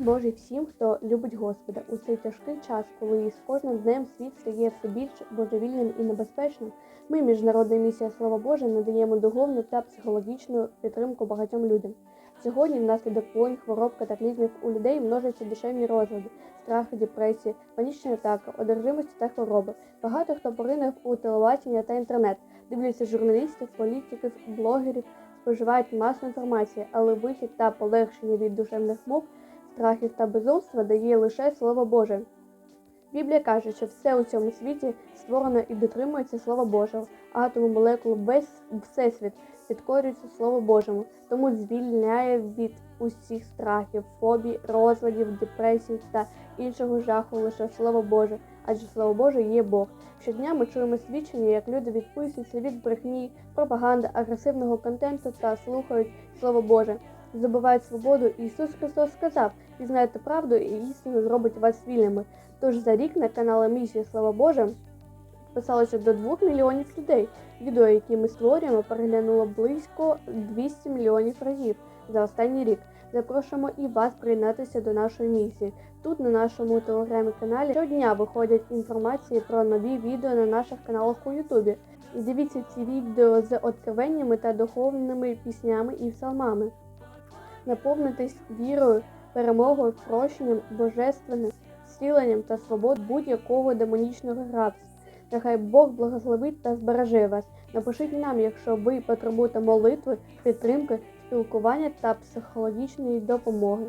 Божий всім, хто любить Господа у цей тяжкий час, коли з кожним днем світ стає все більш божевільним і небезпечним. Ми, міжнародна місія Слова Боже, надаємо духовну та психологічну підтримку багатьом людям. Сьогодні внаслідок воїн, хвороб, катаклізмів у людей множаться душевні розлади, страхи, депресії, панічні атаки, одержимості та хвороби. Багато хто поринув у телебачення та інтернет, дивляться журналістів, політиків, блогерів, споживають масу інформації, але вихід та полегшення від душевних мук, страхів та безумства дає лише Слово Боже. Біблія каже, що все у цьому світі створено і дотримується Слова Божого. Атоми, молекули, весь всесвіт підкорюються Слову Божому, тому звільняє від усіх страхів, фобій, розладів, депресій та іншого жаху лише Слово Боже, адже Слово Боже є Бог. Щодня ми чуємо свідчення, як люди відписуються від брехні, пропаганди, агресивного контенту та слухають Слово Боже. Здобувають свободу. Ісус Христос сказав: пізнаєте правду, і істина зробить вас вільними. Тож за рік на каналі Місія Слава Божа підписалося до 2 мільйонів людей. Відео, які ми створюємо, переглянуло близько 200 мільйонів разів за останній рік. Запрошуємо і вас приєднатися до нашої місії. Тут на нашому телеграмі-каналі щодня виходять інформації про нові відео на наших каналах у Ютубі. Дивіться ці відео з откровеннями та духовними піснями і псалмами. Наповнитись вірою, перемогою, прощенням, божественним, зціленням та свободою будь-якого демонічного грабства. Нехай Бог благословить та збереже вас. Напишіть нам, якщо ви потребуєте молитви, підтримки, спілкування та психологічної допомоги.